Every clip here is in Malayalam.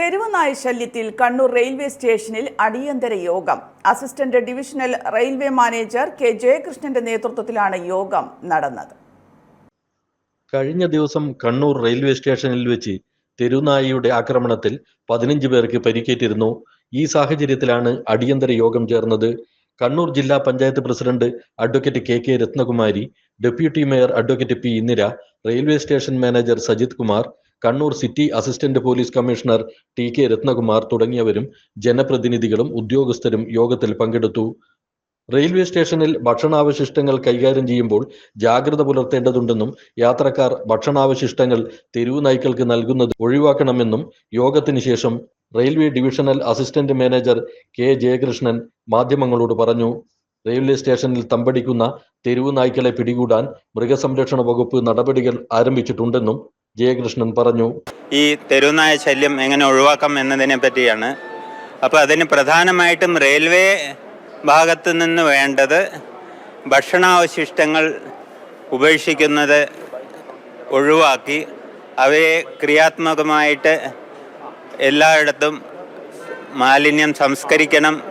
തെരുവ് ശല്യത്തിൽ കണ്ണൂർ റെയിൽവേ സ്റ്റേഷനിൽ അടിയന്തര യോഗം. Assistant divisional railway manager K ജയകൃഷ്ണന്റെ നേതൃത്വത്തിലാണ് യോഗം നടന്നത്. കഴിഞ്ഞ ദിവസം കണ്ണൂർ റെയിൽവേ സ്റ്റേഷനിൽ വെച്ച് തെരുനായിയുടെ ആക്രമണത്തിൽ പതിനഞ്ച് പേർക്ക് പരിക്കേറ്റിരുന്നു. ഈ സാഹചര്യത്തിലാണ് അടിയന്തര യോഗം ചേർന്നത്. കണ്ണൂർ ജില്ലാ panchayat president advocate K K Rathnakumari deputy mayor advocate P Indira railway station manager Sajith Kumar Kannur city assistant police commissioner T K Rathnakumar തുടങ്ങിയവരും ജനപ്രതിനിധികളും ഉദ്യോഗസ്ഥരും യോഗത്തിൽ പങ്കെടുത്തു. റെയിൽവേ സ്റ്റേഷനിൽ ഭക്ഷണാവശിഷ്ടങ്ങൾ കൈകാര്യം ചെയ്യുമ്പോൾ ജാഗ്രത പുലർത്തേണ്ടതുണ്ടെന്നും യാത്രക്കാർ ഭക്ഷണാവശിഷ്ടങ്ങൾ തെരുവു നായ്ക്കൾക്ക് നൽകുന്നത് ഒഴിവാക്കണമെന്നും യോഗത്തിന് ശേഷം railway divisional assistant manager K Jayakrishnan മാധ്യമങ്ങളോട് പറഞ്ഞു. റെയിൽവേ സ്റ്റേഷനിൽ തമ്പടിക്കുന്ന തെരുവു നായ്ക്കളെ പിടികൂടാൻ മൃഗസംരക്ഷണ വകുപ്പ് നടപടികൾ ആരംഭിച്ചിട്ടുണ്ടെന്നും ജയകൃഷ്ണൻ പറഞ്ഞു. ഈ തെരുവുനായ ശല്യം എങ്ങനെ ഒഴിവാക്കാം എന്നതിനെ പറ്റിയാണ്. അപ്പോൾ അതിന് പ്രധാനമായിട്ടും റെയിൽവേ ഭാഗത്ത് നിന്ന് വേണ്ടത് ഭക്ഷണാവശിഷ്ടങ്ങൾ ഉപേക്ഷിക്കുന്നത് ഒഴിവാക്കി അവയെ ക്രിയാത്മകമായിട്ട് എല്ലായിടത്തും മാലിന്യം സംസ്കരിക്കണം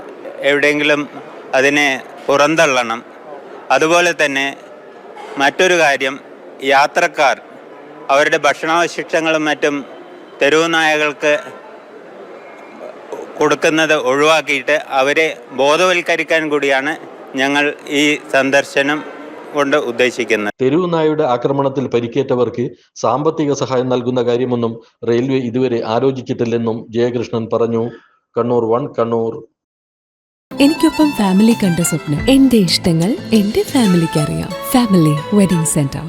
എവിടെയെങ്കിലും അതിനെ പുറന്തള്ളണം. അതുപോലെ തന്നെ മറ്റൊരു കാര്യം യാത്രക്കാർ അവരുടെ ഭക്ഷണാവശിഷ്ടങ്ങളും മറ്റും തെരുവ് നായകൾക്ക് കൊടുക്കുന്നത് ഒഴിവാക്കിയിട്ട് അവരെ ബോധവൽക്കരിക്കാൻ കൂടിയാണ് ഞങ്ങൾ ഈ സന്ദർശനം കൊണ്ട് ഉദ്ദേശിക്കുന്നത്. തെരുവ് നായയുടെ ആക്രമണത്തിൽ പരിക്കേറ്റവർക്ക് സാമ്പത്തിക സഹായം നൽകുന്ന കാര്യമൊന്നും റെയിൽവേ ഇതുവരെ ആലോചിച്ചിട്ടില്ലെന്നും ജയകൃഷ്ണൻ പറഞ്ഞു. കണ്ണൂർ വൺ കണ്ണൂർ. എനിക്കൊപ്പം ഫാമിലി കണ്ട സ്വപ്നം. എന്റെ ഇഷ്ടങ്ങൾ എന്റെ ഫാമിലിക്ക് അറിയാം ഫാമിലി വെഡിങ് സെന്റർ.